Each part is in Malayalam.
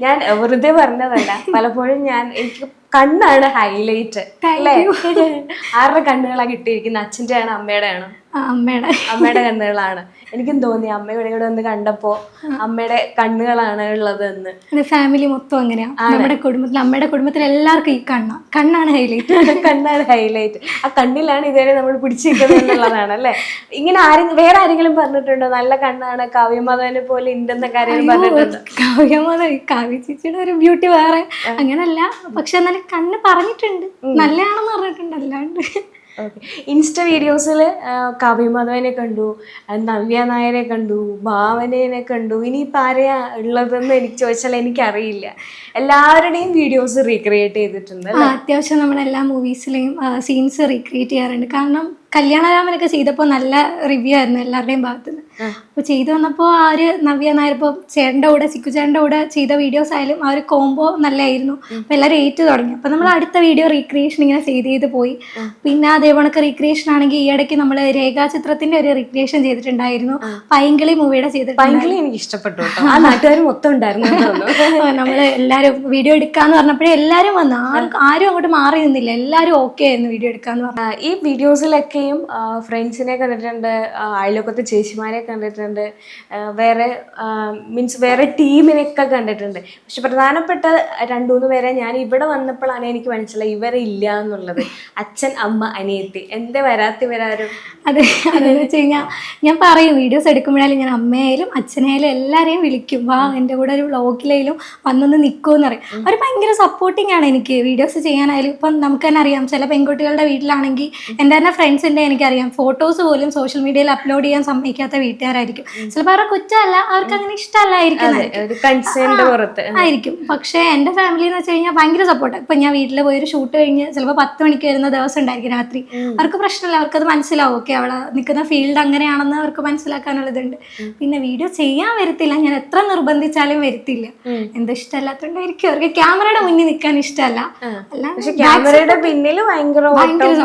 ഞാൻ വെറുതെ പറഞ്ഞതല്ല. പലപ്പോഴും ഞാൻ എനിക്ക് കണ്ണാണ് ഹൈലൈറ്റ് അല്ലേ? ആരുടെ കണ്ണുകളാണ് കിട്ടിയിരിക്കുന്നത്? അച്ഛന്റെ ആണ് അമ്മയുടെ ആണ് അമ്മയുടെ. അമ്മയുടെ കണ്ണുകളാണ്. എനിക്കും തോന്നി അമ്മ ഇവിടെ കൂടെ ഒന്ന് കണ്ടപ്പോ അമ്മയുടെ കണ്ണുകളാണ് ഉള്ളത് എന്ന്. ഫാമിലി മൊത്തം അങ്ങനെയാ നമ്മുടെ കുടുംബത്തിൽ അമ്മയുടെ കുടുംബത്തിൽ എല്ലാവർക്കും ഈ കണ്ണ. കണ്ണാണ് ഹൈലൈറ്റ് കണ്ണാണ് ഹൈലൈറ്റ് ആ കണ്ണിലാണ് ഇതുവരെ നമ്മൾ പിടിച്ചിരിക്കുന്നത് എന്നുള്ളതാണ് അല്ലേ? ഇങ്ങനെ ആരെങ്കിലും വേറെ ആരെങ്കിലും പറഞ്ഞിട്ടുണ്ടോ? നല്ല കണ്ണാണ് കാവ്യമാധവനെ പോലെ ഉണ്ടെന്ന കാര്യം പറഞ്ഞിട്ടുണ്ട്? കാവ്യമാധവ കാവ്യ ചേച്ചിയുടെ ഒരു ബ്യൂട്ടി വേറെ. അങ്ങനല്ല. പക്ഷെ എന്നാലും കണ്ണ് പറഞ്ഞിട്ടുണ്ട്. നല്ലതാണെന്ന് പറഞ്ഞിട്ടുണ്ട് അല്ലാണ്ട്. ഇൻസ്റ്റ വീഡിയോസിൽ കാവ്യമാധവനെ കണ്ടു നവ്യ നായരെ കണ്ടു ഭാവനേനെ കണ്ടു. ഇനിയിപ്പോൾ ആരെയാ ഉള്ളതെന്ന് എനിക്ക് ചോദിച്ചാൽ എനിക്കറിയില്ല. എല്ലാവരുടെയും വീഡിയോസ് റീക്രിയേറ്റ് ചെയ്തിട്ടുണ്ട് അത്യാവശ്യം നമ്മുടെ എല്ലാ മൂവീസിലെയും സീൻസ് റീക്രിയേറ്റ് ചെയ്യാറുണ്ട്. കാരണം കല്യാണരാമനൊക്കെ ചെയ്തപ്പോൾ നല്ല റിവ്യൂ ആയിരുന്നു എല്ലാവരുടെയും ഭാഗത്ത് നിന്ന് അപ്പോൾ ചെയ്തു വന്നപ്പോൾ ആ ഒരു നവ്യ നായർ ഇപ്പോൾ ചേട്ടന്റെ കൂടെ സിക്കു ചേട്ടന്റെ കൂടെ ചെയ്ത വീഡിയോസ് ആയാലും ആ ഒരു കോംബോ നല്ലതായിരുന്നു അപ്പോൾ എല്ലാവരും ഏറ്റു തുടങ്ങി. അപ്പോൾ നമ്മൾ അടുത്ത വീഡിയോ റീക്രിയേഷൻ ഇങ്ങനെ ചെയ്ത് ചെയ്ത് പോയി. പിന്നെ അതേപോണക്ക് റീക്രിയേഷൻ ആണെങ്കിൽ ഈ ഇടയ്ക്ക് നമ്മൾ രേഖാചിത്രത്തിന്റെ ഒരു റീക്രിയേഷൻ ചെയ്തിട്ടുണ്ടായിരുന്നു. പൈങ്കിളി മൂവിയുടെ ചെയ്തിട്ടുണ്ട് പൈങ്കിളി എനിക്ക് ഇഷ്ടപ്പെട്ടു ആ നാട്ടുകാർ മൊത്തം ഉണ്ടായിരുന്നു നമ്മൾ എല്ലാവരും വീഡിയോ എടുക്കാന്ന് പറഞ്ഞപ്പോഴേ എല്ലാവരും വന്നു. ആരും അങ്ങോട്ട് മാറി നിന്നില്ല. എല്ലാരും ഓക്കെ ആയിരുന്നു വീഡിയോ എടുക്കാന്ന് പറഞ്ഞു. ഈ ഈ വീഡിയോസിലൊക്കെയും ഫ്രണ്ട്സിനെ കണ്ടിട്ടുണ്ട് അയൽവക്കത്തെ ചേച്ചിമാരെ കണ്ടിട്ടുണ്ട് വേറെ മീൻസ് വേറെ ടീമിനെയൊക്കെ കണ്ടിട്ടുണ്ട്. പക്ഷെ പ്രധാനപ്പെട്ട രണ്ടു മൂന്ന് പേരെ ഞാൻ ഇവിടെ വന്നപ്പോഴാണ് എനിക്ക് മനസ്സിലായി ഇവരെ ഇല്ല എന്നുള്ളത്. അച്ഛൻ അമ്മ അനിയത്തി. എന്തേ വരാത്തി വരാരും അതെ അതെന്ന് വെച്ച് കഴിഞ്ഞാൽ ഞാൻ പറയും വീഡിയോസ് എടുക്കുമ്പോഴായാലും ഞാൻ അമ്മയായാലും അച്ഛനായാലും എല്ലാവരെയും വിളിക്കും. വാ എന്റെ കൂടെ ഒരു വ്ളോഗിലായാലും വന്നൊന്ന് നിൽക്കുമെന്ന് പറയും. അവർ ഭയങ്കര സപ്പോർട്ടിങ് ആണ് എനിക്ക്. വീഡിയോസ് ചെയ്യാനായാലും ഇപ്പം നമുക്ക് തന്നെ അറിയാം ചില പെൺകുട്ടികളുടെ വീട്ടിലാണെങ്കിൽ എന്റെ തന്നെ ഫ്രണ്ട്സിന്റെ എനിക്കറിയാം. ഫോട്ടോസ് പോലും സോഷ്യൽ മീഡിയയിൽ അപ്ലോഡ് ചെയ്യാൻ സമ്മതിക്കാത്ത വീട്ടുകാരായിരിക്കും. ചിലപ്പോൾ അവരുടെ കുറ്റമല്ല അവർക്ക് അങ്ങനെ ഇഷ്ടമല്ലായിരിക്കും ആയിരിക്കും. പക്ഷേ എന്റെ ഫാമിലി എന്ന് വെച്ച് കഴിഞ്ഞാൽ ഭയങ്കര സപ്പോർട്ട് ഇപ്പം ഞാൻ വീട്ടിൽ പോയി ഒരു ഷൂട്ട് കഴിഞ്ഞ് ചിലപ്പോൾ പത്ത് മണിക്ക് വരുന്ന ദിവസം ഉണ്ടായിരിക്കും രാത്രി. അവർക്ക് പ്രശ്നമില്ല അവർക്കത് മനസ്സിലാവും. ഓക്കെ അവളെ നിൽക്കുന്ന ഫീൽഡ് അങ്ങനെയാണെന്ന് അവർക്ക് മനസ്സിലാക്കാനുള്ളതുണ്ട് പിന്നെ വീഡിയോ ചെയ്യാൻ വരത്തില്ല. ഞാൻ എത്ര നിർബന്ധിച്ചാലും വരത്തില്ല. എന്താ ഇഷ്ടമല്ലാത്തോണ്ടായിരിക്കും അവർക്ക് ക്യാമറയുടെ മുന്നിൽ നിൽക്കാൻ ഇഷ്ടമല്ല. അല്ല പക്ഷെ ക്യാമറയുടെ പിന്നിൽ ഭയങ്കര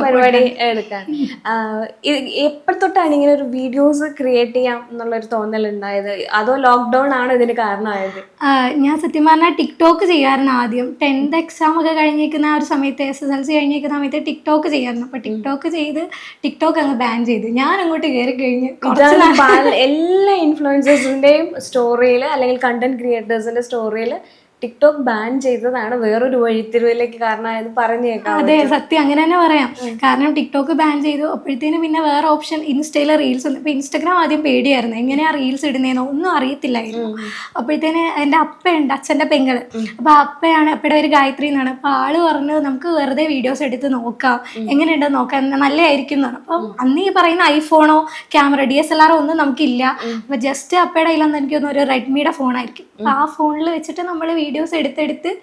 പരിപാടി എടുക്കാൻ. എപ്പോൾ ഇങ്ങനെ ഒരു വീഡിയോസ് ക്രിയേറ്റ് ചെയ്യാം എന്നുള്ളൊരു തോന്നൽ ഉണ്ടായത്? അതോ ലോക്ക്ഡൗൺ ആണ് ഇതിന് കാരണമായത്? ഞാൻ സത്യം പറഞ്ഞാൽ ടിക്ടോക്ക് ചെയ്യാറുണ്ട് ആദ്യം. ടെൻത്ത് എക്സാം ഒക്കെ കഴിഞ്ഞിരിക്കുന്ന ആ ഒരു സമയത്ത് എസ് എസ് എൽ സി കഴിഞ്ഞിരിക്കുന്ന സമയത്ത് ടിക്ടോക്ക് ചെയ്യാറുണ്ട് അപ്പൊ ടിക്ടോക്ക് ചെയ്ത് ടിക്ടോക്ക് അങ്ങ് ബാൻ ചെയ്ത്. ഞാൻ അങ്ങോട്ട് കയറി കഴിഞ്ഞ് എല്ലാ ഇൻഫ്ലുവൻസേഴ്സിന്റെയും സ്റ്റോറിയിൽ അല്ലെങ്കിൽ കണ്ടന്റ് ക്രിയേറ്റേഴ്സിന്റെ സ്റ്റോറിയിൽ ടിക്ടോക്ക് ബാൻ ചെയ്തതാണ് വേറൊരു വഴിത്തിരിവിലേക്ക് കാരണമായത് പറഞ്ഞേക്കാം അതെ സത്യം അങ്ങനെ തന്നെ പറയാം. കാരണം ടിക്ടോക്ക് ബാൻ ചെയ്തു. അപ്പോഴത്തേന് പിന്നെ വേറെ ഓപ്ഷൻ ഇൻസ്റ്റയിലെ റീൽസ് ഉണ്ട്. ഇപ്പം ഇൻസ്റ്റഗ്രാം ആദ്യം പേടിയായിരുന്നു. എങ്ങനെയാണ് റീൽസ് ഇടുന്നതെന്നോ ഒന്നും അറിയത്തില്ലായിരുന്നു. അപ്പോഴത്തേന് എന്റെ അപ്പയുണ്ട് അച്ഛന്റെ പെങ്ങൾ. അപ്പൊ അപ്പയാണ് അപ്പയുടെ ഒരു ഗായത്രി എന്നാണ്. അപ്പോൾ ആൾ പറഞ്ഞു നമുക്ക് വെറുതെ വീഡിയോസ് എടുത്ത് നോക്കാം. എങ്ങനെയുണ്ടെന്ന് നോക്കാം. നല്ല നല്ലതായിരിക്കും എന്നാണ്. അപ്പം അന്ന് ഈ പറയുന്ന ഐഫോണോ ക്യാമറ ഡി എസ് എൽ ആറോ ഒന്നും നമുക്കില്ല. അപ്പം ജസ്റ്റ് അപ്പയുടെ കയ്യിലൊന്നും എനിക്ക് തോന്നുന്നു ഒരു റെഡ്മിയുടെ ഫോണായിരിക്കും അപ്പം ആ ഫോണിൽ വെച്ചിട്ട് നമ്മൾ വീഡിയോസ് എടുത്തെടുത്ത്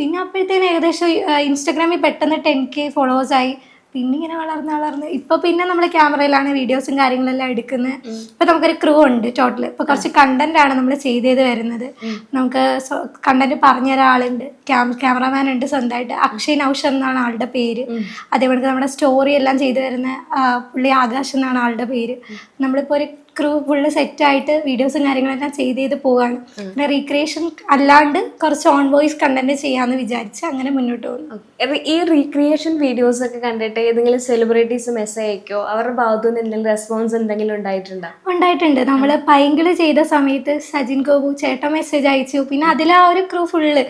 പിന്നെ അപ്പോഴത്തേനും ഏകദേശം ഇൻസ്റ്റാഗ്രാമിൽ പെട്ടെന്ന് ടെൻ കെ ഫോളോവേഴ്സായി പിന്നെ ഇങ്ങനെ വളർന്ന് വളർന്ന്. ഇപ്പൊ പിന്നെ നമ്മൾ ക്യാമറയിലാണ് വീഡിയോസും കാര്യങ്ങളെല്ലാം എടുക്കുന്നത് ഇപ്പൊ നമുക്കൊരു ക്രൂ ഉണ്ട് ടോട്ടൽ ഇപ്പൊ കുറച്ച് കണ്ടന്റ് ആണ് നമ്മൾ ചെയ്ത് ചെയ്ത് വരുന്നത് നമുക്ക് കണ്ടന്റ് പറഞ്ഞ ഒരാളുണ്ട്. ക്യാമറമാൻ ഉണ്ട് സ്വന്തമായിട്ട്. അക്ഷയ് നൌഷ് എന്നാണ് ആളുടെ പേര്. അതേപോലെ നമ്മുടെ സ്റ്റോറി എല്ലാം ചെയ്തു വരുന്ന പുള്ളി ആകാശ് എന്നാണ് ആളുടെ പേര്. നമ്മളിപ്പോ ഒരു ക്രൂ ഫുള്ള് സെറ്റായിട്ട് വീഡിയോസും കാര്യങ്ങളെല്ലാം ചെയ്ത് ചെയ്ത് പോവാണ്. പിന്നെ റീക്രിയേഷൻ അല്ലാണ്ട് കുറച്ച് ഓൺ വോയിസ് കണ്ടന്റ് ചെയ്യാന്ന് വിചാരിച്ച് അങ്ങനെ മുന്നോട്ട് പോകുന്നു. ഈ റീക്രിയേഷൻ വീഡിയോസ് ഒക്കെ കണ്ടിട്ട് ഏതെങ്കിലും സെലിബ്രിറ്റീസ് മെസ്സേജ് അയക്കോ? അവരുടെ ഭാഗത്തു നിന്ന് എന്തെങ്കിലും റെസ്പോൺസ് എന്തെങ്കിലും ഉണ്ടായിട്ടുണ്ടോ? ഉണ്ടായിട്ടുണ്ട്. നമ്മൾ പൈങ്കിൾ ചെയ്ത സമയത്ത് സജിൻ ഗോപു ചേട്ടൻ മെസ്സേജ് അയച്ചു. പിന്നെ അതിൽ ആ ഒരു ക്രൂ ഫുള്ള്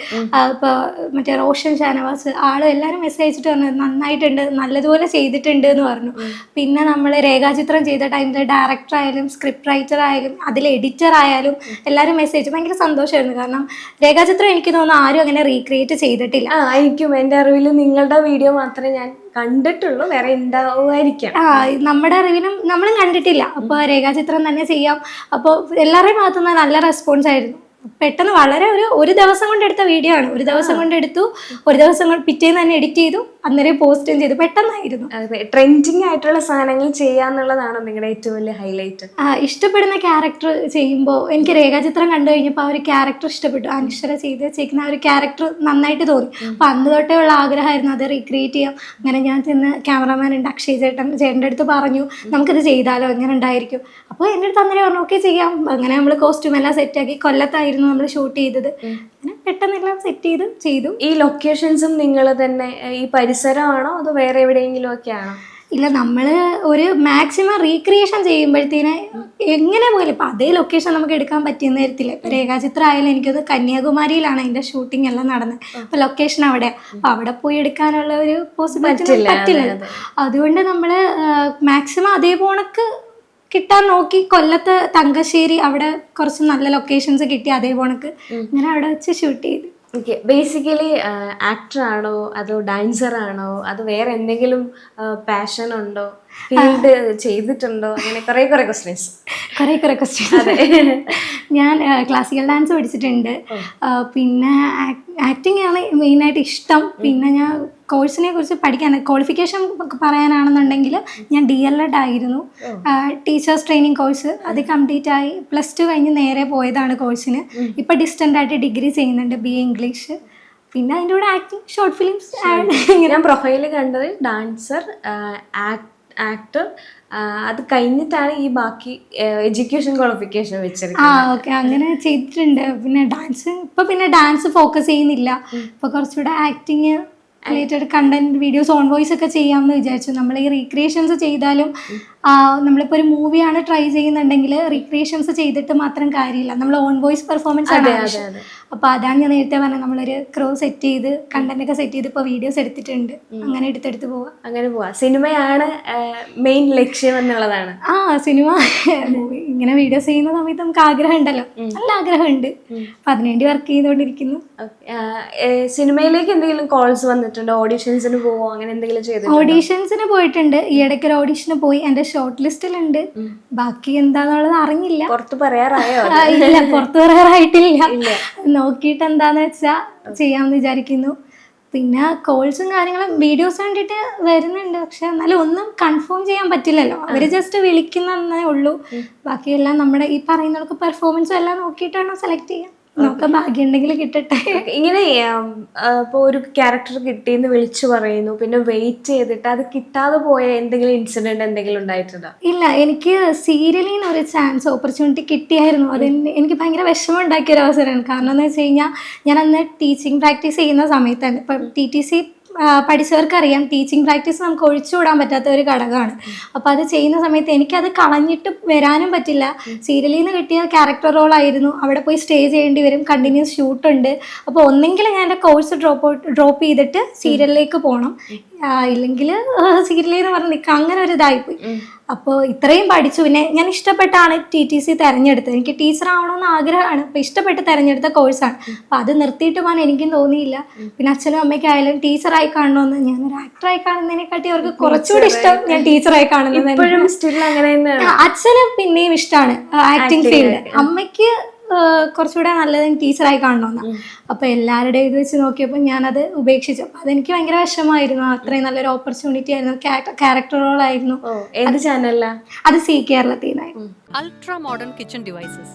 ഇപ്പൊ മറ്റേ റോഷൻ ഷാനവാസ് ആളും എല്ലാവരും മെസ്സേജ് അയച്ചിട്ട് പറഞ്ഞു നന്നായിട്ടുണ്ട് നല്ലതുപോലെ ചെയ്തിട്ടുണ്ട് എന്ന് പറഞ്ഞു. പിന്നെ നമ്മൾ രേഖാചിത്രം ചെയ്ത ടൈമിൽ ഡയറക്ടർ ആയാലും സ്ക്രിപ്റ്റ് റൈറ്റർ ആയാലും അതിൽ എഡിറ്റർ ആയാലും എല്ലാവരും മെസ്സേജ് ഭയങ്കര സന്തോഷമായിരുന്നു കാരണം രേഖാചിത്രം എനിക്ക് തോന്നുന്നു ആരും അങ്ങനെ റീക്രിയേറ്റ് ചെയ്തിട്ടില്ല. ആ ആയിരിക്കും. എന്റെ അറിവിൽ നിങ്ങളുടെ വീഡിയോ മാത്രമേ ഞാൻ കണ്ടിട്ടുള്ളൂ. വേറെ ഉണ്ടാവുമായിരിക്കാം. ആ നമ്മുടെ അറിവിനും നമ്മളും കണ്ടിട്ടില്ല. അപ്പോൾ രേഖാചിത്രം തന്നെ ചെയ്യാം. അപ്പോൾ എല്ലാവരുടെയും ഭാഗത്തുനിന്ന് നല്ല റെസ്പോൺസ് ആയിരുന്നു. പെട്ടെന്ന് വളരെ ഒരു ഒരു ദിവസം കൊണ്ട് എടുത്ത വീഡിയോ ആണ്. ഒരു ദിവസം കൊണ്ട് എടുത്തു. ഒരു ദിവസം കൊണ്ട് പിറ്റേന്ന് തന്നെ എഡിറ്റ് ചെയ്തു. അന്നേരം പോസ്റ്റും ചെയ്തു. പെട്ടെന്നായിരുന്നു. ട്രെൻഡിങ് ആയിട്ടുള്ള സാധനങ്ങൾ ചെയ്യാന്നുള്ളതാണ് നിങ്ങളുടെ ഏറ്റവും വലിയ ഹൈലൈറ്റ് ആ, ഇഷ്ടപ്പെടുന്ന ക്യാരക്ടർ ചെയ്യുമ്പോൾ എനിക്ക് രേഖാചിത്രം കണ്ടു കഴിഞ്ഞപ്പോൾ ആ ഒരു ക്യാരക്ടർ ഇഷ്ടപ്പെട്ടു. അനുശ്വര ചെയ്ത് ചെയ്യുന്ന ആ ഒരു ക്യാരക്ടർ നന്നായിട്ട് തോന്നി. അപ്പം അന്ന് തൊട്ടേ ഉള്ള ആഗ്രഹമായിരുന്നു. അത് റീക്രിയേറ്റ് ചെയ്യാം. അങ്ങനെ ഞാൻ ചെന്ന് ക്യാമറാമാൻ ഉണ്ട് അക്ഷയ് ചേട്ടൻ ചേട്ടന്റെ അടുത്ത് പറഞ്ഞു നമുക്കിത് ചെയ്താലോ? എങ്ങനെ ഉണ്ടായിരിക്കും? അപ്പോൾ എന്റെ അടുത്ത് അന്നേരം പറഞ്ഞു ഓക്കെ ചെയ്യാം. അങ്ങനെ നമ്മൾ കോസ്റ്റ്യൂം എല്ലാം സെറ്റാക്കി കൊല്ലത്തായിരുന്നു. ആയിരുന്നു നമ്മൾ ഷൂട്ട് ചെയ്തത്. അങ്ങനെ പെട്ടെന്നെല്ലാം സെറ്റ് ചെയ്ത് ചെയ്തു. ഈ ലൊക്കേഷൻസും നിങ്ങൾ തന്നെ ഈ പരിസരമാണോ അതോ വേറെ എവിടെയെങ്കിലും ഒക്കെ ആണോ? ഇല്ല നമ്മൾ ഒരു മാക്സിമം റീക്രിയേഷൻ ചെയ്യുമ്പോഴത്തേന് എങ്ങനെ പോലും ഇപ്പം അതേ ലൊക്കേഷൻ നമുക്ക് എടുക്കാൻ പറ്റിയെന്ന് വരത്തില്ല. ഇപ്പം രേഖാചിത്രം ആയാലും എനിക്കത് കന്യാകുമാരിയിലാണ് അതിന്റെ ഷൂട്ടിംഗ് എല്ലാം നടന്നത്. അപ്പം ലൊക്കേഷൻ അവിടെ. അപ്പം അവിടെ പോയി എടുക്കാനുള്ള ഒരു പോസിബിലിറ്റി പറ്റില്ല, പറ്റില്ല. അതുകൊണ്ട് നമ്മൾ മാക്സിമം അതേ പോണക്ക് കിട്ടാൻ നോക്കി കൊല്ലത്ത് തങ്കശ്ശേരി അവിടെ കുറച്ച് നല്ല ലൊക്കേഷൻസ് കിട്ടി അതേ പോണക്ക്. അങ്ങനെ അവിടെ വെച്ച് ഷൂട്ട് ചെയ്തു. ഓക്കെ ബേസിക്കലി ആക്ടർ ആണോ? അതോ ഡാൻസർ ആണോ? അതോ വേറെ എന്തെങ്കിലും പാഷൻ ഉണ്ടോ? ഫീൽഡ് ചെയ്തിട്ടുണ്ടോ? അങ്ങനെ കുറെ കുറെ ക്വസ്റ്റ്യൻസ് കുറേ കുറേ ക്വസ്റ്റ്യൻസ് ഞാൻ ക്ലാസിക്കൽ ഡാൻസ് പഠിച്ചിട്ടുണ്ട്. പിന്നെ ആക്ടിങ് ആണ് മെയിനായിട്ട് ഇഷ്ടം. പിന്നെ ഞാൻ കോഴ്സിനെ കുറിച്ച് പഠിക്കാൻ ക്വാളിഫിക്കേഷൻ പറയാനാണെന്നുണ്ടെങ്കിൽ ഞാൻ ഡി എൽ എഡ് ആയിരുന്നു. ടീച്ചേഴ്സ് ട്രെയിനിങ് കോഴ്സ് അത് കംപ്ലീറ്റ് ആയി. പ്ലസ് ടു കഴിഞ്ഞ് നേരെ പോയതാണ് കോഴ്സിന് ഇപ്പം ഡിസ്റ്റന്റ് ആയിട്ട് ഡിഗ്രി ചെയ്യുന്നുണ്ട് ബി എ ഇംഗ്ലീഷ് പിന്നെ അതിന്റെ കൂടെ ആക്ടിങ് ഷോർട്ട് ഫിലിംസ് ഞാൻ പ്രൊഫൈൽ കണ്ടത് ഡാൻസർ ആക്ടർ അത് കഴിഞ്ഞിട്ടാണ് ഈ ബാക്കി എഡ്യൂക്കേഷൻ ക്വാളിഫിക്കേഷൻ ആ വെച്ചിരിക്കുന്നത്. ഓക്കെ. അങ്ങനെ ചെയ്തിട്ടുണ്ട്. പിന്നെ ഡാൻസ് ഇപ്പൊ പിന്നെ ഡാൻസ് ഫോക്കസ് ചെയ്യുന്നില്ല. ഇപ്പൊ കുറച്ചുകൂടെ acting related content videos own voice ഒക്കെ ചെയ്യാമെന്ന് വിചാരിച്ചു. നമ്മൾ ഈ റീക്രിയേഷൻസ് ചെയ്താലും നമ്മളിപ്പോൾ നമ്മളിപ്പോ ഒരു മൂവിയാണ് ട്രൈ ചെയ്യുന്നുണ്ടെങ്കിൽ റീക്രിയേഷൻസ് ചെയ്തിട്ട് മാത്രം കാര്യമില്ല. നമ്മൾ ഓൺ വോയിസ് പെർഫോമൻസ് ആണ് അപ്പൊ അതാണ് ഞാൻ നേരത്തെ പറഞ്ഞത്. നമ്മളൊരു ക്രോ സെറ്റ് ചെയ്ത് കണ്ടന്റ് ഒക്കെ സെറ്റ് ചെയ്ത് ഇപ്പൊ വീഡിയോസ് എടുത്തിട്ടുണ്ട്. അങ്ങനെ എടുത്തെടുത്ത് പോവാ. അങ്ങനെ പോവാ. സിനിമയാണ് മെയിൻ ലക്ഷ്യം എന്നുള്ളതാണ്. ആ സിനിമ ഇങ്ങനെ വീഡിയോസ് ചെയ്യുന്ന സമയത്ത് നമുക്ക് ആഗ്രഹം ഉണ്ടല്ലോ. നല്ല ആഗ്രഹമുണ്ട്. അപ്പൊ അതിനുവേണ്ടി വർക്ക് ചെയ്തുകൊണ്ടിരിക്കുന്നു. സിനിമയിലേക്ക് എന്തെങ്കിലും കോൾസ് വന്നിട്ടുണ്ട്? ഓഡീഷൻസിന് പോവോ? അങ്ങനെ എന്തെങ്കിലും ചെയ്തു ഓഡീഷൻസിന് പോയിട്ടുണ്ട്. ഈ ഇടയ്ക്ക് ഒരു ഓഡീഷന് പോയി. എന്റെ ഷോർട്ട് ലിസ്റ്റിലുണ്ട് ബാക്കി എന്താന്നുള്ളത് അറിഞ്ഞില്ല. പുറത്ത് പറയാറായോ? ഇല്ല പുറത്ത് പറയാറായിട്ടില്ല. നോക്കിയിട്ട് എന്താന്ന് വെച്ചാ ചെയ്യാമെന്ന് വിചാരിക്കുന്നു. പിന്നെ കോൾസും കാര്യങ്ങളും വീഡിയോസ് കണ്ടിട്ട് വരുന്നുണ്ട്. പക്ഷെ എന്നാലും ഒന്നും കൺഫേം ചെയ്യാൻ പറ്റില്ലല്ലോ. അവർ ജസ്റ്റ് വിളിക്കുന്നേ ഉള്ളൂ. ബാക്കിയെല്ലാം നമ്മുടെ ഈ പറയുന്നവർക്ക് പെർഫോമൻസും എല്ലാം നോക്കിയിട്ടാണോ സെലക്ട് ചെയ്യാൻ നോക്കാം ഭാഗ്യം ഉണ്ടെങ്കിൽ കിട്ടട്ടെ ഇങ്ങനെ ഇപ്പോൾ ഒരു ക്യാരക്ടർ കിട്ടിയെന്ന് വിളിച്ചു പറയുന്നു പിന്നെ വെയിറ്റ് ചെയ്തിട്ട് അത് കിട്ടാതെ പോയ എന്തെങ്കിലും ഇൻസിഡന്റ് എന്തെങ്കിലും ഉണ്ടായിട്ടുണ്ടോ? ഇല്ല എനിക്ക് സീരിയലിൽ നിന്ന് ഒരു ചാൻസ് ഓപ്പർച്യൂണിറ്റി കിട്ടിയായിരുന്നു. അത് എനിക്ക് ഭയങ്കര വിഷമം ഉണ്ടാക്കിയ ഒരു അവസരമാണ് കാരണം എന്ന് വെച്ച് കഴിഞ്ഞാൽ ഞാൻ അന്ന് ടീച്ചിങ് പ്രാക്ടീസ് ചെയ്യുന്ന സമയത്താണ് ഇപ്പം ടി ടി സി പഠിച്ചവർക്കറിയാം. ടീച്ചിങ് പ്രാക്ടീസ് നമുക്ക് ഒഴിച്ചുകൂടാൻ പറ്റാത്ത ഒരു ഘടകമാണ്. അപ്പോൾ അത് ചെയ്യുന്ന സമയത്ത് എനിക്കത് കളഞ്ഞിട്ട് വരാനും പറ്റില്ല. സീരിയലിൽ നിന്ന് കിട്ടിയ ക്യാരക്ടർ റോൾ ആയിരുന്നു. അവിടെ പോയി സ്റ്റേ ചെയ്യേണ്ടി വരും. കണ്ടിന്യൂസ് ഷൂട്ട് ഉണ്ട്. അപ്പോൾ ഒന്നെങ്കിൽ ഞാൻ എന്റെ കോഴ്സ് ഡ്രോപ്പ് ഡ്രോപ്പ് ചെയ്തിട്ട് സീരിയലിലേക്ക് പോകണം ഇല്ലെങ്കിൽ സീരിയലിൽ നിന്ന് പറഞ്ഞ് നിൽക്കുക അങ്ങനെ ഒരു ഇതായിപ്പോയി. അപ്പോൾ ഇത്രയും പഠിച്ചു. പിന്നെ ഞാൻ ഇഷ്ടപ്പെട്ടാണ് ടി ടി സി തിരഞ്ഞെടുത്തത്. എനിക്ക് ടീച്ചർ ആവണമെന്ന് ആഗ്രഹമാണ്. അപ്പോൾ ഇഷ്ടപ്പെട്ട് തിരഞ്ഞെടുത്ത കോഴ്സാണ് അപ്പോൾ അത് നിർത്തിയിട്ട് പോകാൻ എനിക്കും തോന്നിയില്ല. പിന്നെ അച്ഛനും അമ്മയ്ക്കായാലും ടീച്ചറായി കാണണമെന്ന് ഒരു ആക്ടറായി കാണുന്നതിനെക്കാട്ടി അവർക്ക് കുറച്ചുകൂടി ഇഷ്ടം ഞാൻ ടീച്ചറായി കാണുന്നത് അച്ഛനും പിന്നെയും ഇഷ്ടമാണ് ആക്ടിങ് ഫീൽഡ് അമ്മയ്ക്ക് കുറച്ചുകൂടെ നല്ലത് ടീച്ചറായി കാണണമെന്ന് അപ്പൊ എല്ലാവരുടെയും ഇത് വെച്ച് നോക്കിയപ്പോൾ ഞാനത് ഉപേക്ഷിച്ചു. അപ്പൊ അതെനിക്ക് ഭയങ്കര വിഷമമായിരുന്നു. അത്രയും നല്ലൊരു ഓപ്പർച്യൂണിറ്റി ആയിരുന്നു. ക്യാരക്ടർ റോൾ ആയിരുന്നു. ഏത് ചാനലാ അത് സി കേരളത്തിൽ നിന്നായിരുന്നു. Ultra modern kitchen devices